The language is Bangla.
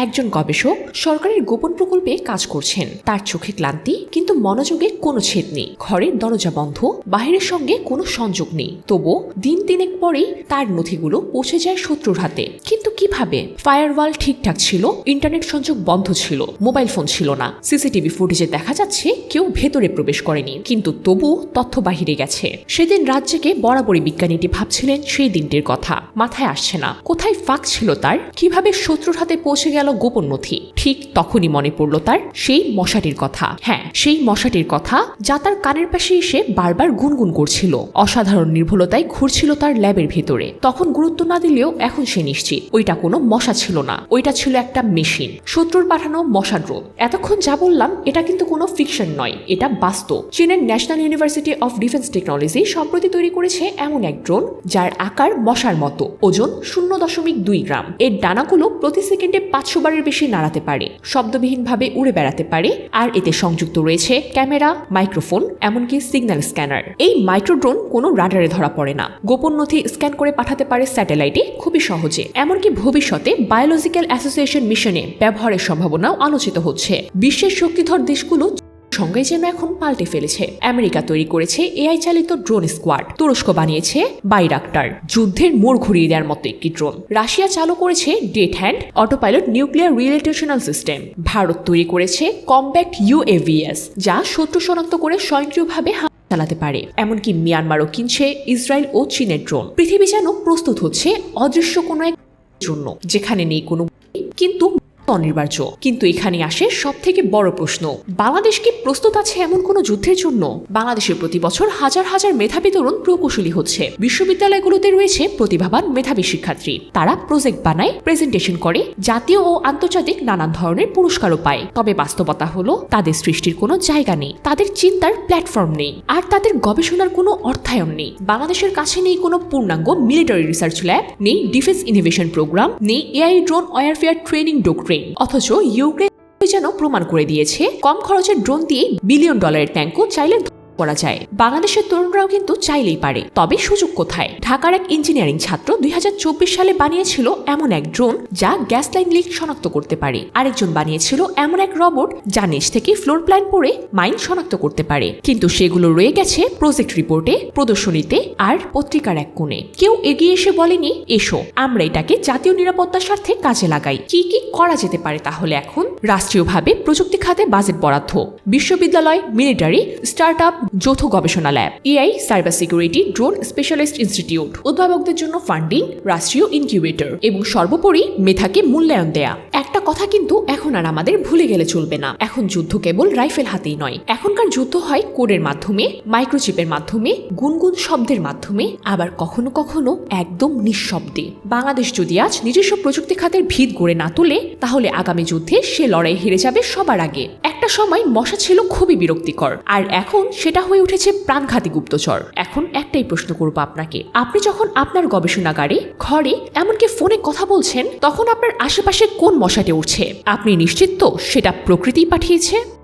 একজন গবেষক সরকারের গোপন প্রকল্পে কাজ করছেন। তার চোখে ক্লান্তি, কিন্তু মনোযোগে কোনো ছেদ নেই। ঘরের দরজা বন্ধ, বাহিরের সঙ্গে কোনো সংযোগ নেই। তবু দিন তিনেক পরেই তার নথিগুলো পৌঁছে যায় শত্রুর হাতে। কিন্তু কীভাবে? ফায়ারওয়াল ঠিকঠাক ছিল, ইন্টারনেট সংযোগ বন্ধ ছিল, মোবাইল ফোন ছিল না, সিসিটিভি ফুটেজে দেখা যাচ্ছে কেউ ভেতরে প্রবেশ করেনি। কিন্তু তবু তথ্য বাহিরে গেছে। সেদিন জেগে বরাবরই বিজ্ঞানীটি ভাবছিলেন সেই দিনটির কথা। মাথায় আসছে না, কোথায় ফাঁক ছিল তার? কীভাবে শত্রুর হাতে পৌঁছে গেল গোপন নথি। ঠিক তখনই মনে পড়ল তার সেই মশাটির কথা। হ্যাঁ সেই মশাটির কথা যা তার কানের পাশে এসে বারবার গুনগুন করছিল। অসাধারণ নির্ভুলতায় ঘুরছিল তার ল্যাবের ভেতরে। তখন গুরুত্ব না দিলেও এখন সে নিশ্চিত, ওইটা কোনো মশা ছিল না। ওইটা ছিল একটা মেশিন। শত্রুর পাঠানো মশা ড্রোন এতক্ষণ যা বললাম, এটা কিন্তু কোনো ফিকশন নয়। এটা বাস্তব। চীনের national university of defence technology সম্প্রতি তৈরি করেছে এমন এক ড্রোন, যার আকার মশার মতো। ওজন শূন্য দশমিক দুই গ্রাম। এর ডানাগুলো প্রতি সেকেন্ডে পাঁচশো বারের বেশি নাড়াতে পারে, শব্দবিহীনভাবে উড়ে বেড়াতে পারে, আর এতে সংযুক্ত রয়েছে ক্যামেরা, মাইক্রোফোন, এমনকি সিগন্যাল স্ক্যানার। এই মাইক্রোড্রোন কোনো রাডারে ধরা পড়ে না। গোপন নথি স্ক্যান করে পাঠাতে পারে স্যাটেলাইটে খুবই সহজে। এমনকি ভবিষ্যতে বায়োলজিক্যাল অ্যাসোসিয়েশন মিশনে ব্যবহারের সম্ভাবনাও আলোচিত হচ্ছে। বিশ্বের শক্তিধর দেশগুলো সঙ্গে যেন এখন পাল্টে ফেলেছে। আমেরিকা তৈরি করেছে এআই চালিত ড্রোন স্কোয়াড। তুরস্ক বানিয়েছে বাইরাক্টার। যুদ্ধের মোড় ঘুরিয়ে দেওয়ার মতো একটি ড্রোন। রাশিয়া চালু করেছে dead hand, autopilot nuclear relational system. Bharat তৈরি করেছে কম্প্যাক্ট ইউএভিএস যা শত্রু শনাক্ত করে স্বয়ংক্রিয়ভাবে চালাতে পারে। এমনকি মিয়ানমারও কিনছে ইসরায়েল ও চীনের ড্রোন। পৃথিবী যেন প্রস্তুত হচ্ছে অদৃশ্য কোনো এক জন্য, যেখানে নেই কোনো কিন্তু অনিবার্য কিন্তু এখানে আসে সব থেকে বড় প্রশ্ন। বাংলাদেশ কি প্রস্তুত আছে এমন কোনো যুদ্ধের জন্য? বাংলাদেশে প্রতি বছর হাজার হাজার মেধাবী তরুণ প্রকৌশলী হচ্ছে। বিশ্ববিদ্যালয়গুলোতে রয়েছে প্রতিভাবান মেধাবী শিক্ষার্থী। তারা প্রজেক্ট বানায়, প্রেজেন্টেশন করে, জাতীয় ও আন্তর্জাতিক নানান ধরনের পুরস্কারও পায়। তবে বাস্তবতা হলো, তাদের সৃষ্টির কোনো জায়গা নেই, তাদের চিন্তার প্ল্যাটফর্ম নেই, আর তাদের গবেষণার কোনো অর্থায়ন নেই। বাংলাদেশের কাছে নেই কোনো পূর্ণাঙ্গ মিলিটারি রিসার্চ ল্যাব, নেই ডিফেন্স ইনোভেশন প্রোগ্রাম, নেই AI drone warfare training doctrine. অথচ ইউক্রেন যেন প্রমাণ করে দিয়েছে কম খরচের ড্রোন দিয়ে বিলিয়ন ডলারের ট্যাঙ্কও চাইলে করা যায়। বাংলাদেশের তরুণরাও কিন্তু চাইলেই পারে। তবে সুযোগ কোথায়? ঢাকার এক ইঞ্জিনিয়ারিং ছাত্র দুই হাজার চব্বিশ সালে বানিয়েছিল এমন এক ড্রোন যা গ্যাস লাইন লিক শনাক্ত করতে পারে। আরেকজন বানিয়েছিল এমন এক রোবট যা নিচ থেকে ফ্লোর প্ল্যান পড়ে মাইন শনাক্ত করতে পারে। কিন্তু সেগুলো রয়ে গেছে প্রজেক্ট রিপোর্টে, প্রদর্শনীতে আর পত্রিকার এক কোণে। কেউ এগিয়ে এসে বলেনি, এসো, আমরা এটাকে জাতীয় নিরাপত্তার স্বার্থে কাজে লাগাই। কি কি করা যেতে পারে তাহলে এখন? রাষ্ট্রীয়ভাবে প্রযুক্তি খাতে বাজেট বরাদ্দ। বিশ্ববিদ্যালয়, মিলিটারি স্টার্ট আপ যৌথ গবেষণা lab, AI, cyber security, drone specialist institute, উদ্ভাবকদের জন্য ফান্ডিং, রাষ্ট্রীয় ইনকিউবেটর এবং সর্বোপরি মেধাকে মূল্যায়ন দেয়া। একটা কথা কিন্তু এখন আর আমাদের ভুলে গেলে চলবে না। এখন যুদ্ধ কেবল রাইফেল হাতেই নয়। এখনকার যুদ্ধ হয় কোডের মাধ্যমে, মাইক্রোচিপের মাধ্যমে, গুনগুন শব্দের মাধ্যমে, আবার কখনো কখনো একদম নিঃশব্দে। বাংলাদেশ যদি আজ নিজস্ব প্রযুক্তি খাতের ভিত গড়ে না তোলে, তাহলে আগামী যুদ্ধে সে লড়াই হেরে যাবে সবার আগে। সময় মশা ছিল খুবই বিরক্তিকর। আর এখন সেটা হয়ে উঠেছে প্রাণঘাতী গুপ্তচর। এখন একটাই প্রশ্ন করব আপনাকে। আপনি যখন আপনার গবেষণাগারে, ঘরে এমনকি ফোনে কথা বলছেন, তখন আপনার আশেপাশে কোন মশাটি উঠছে আপনি নিশ্চিত তো সেটা প্রকৃতিই পাঠিয়েছে?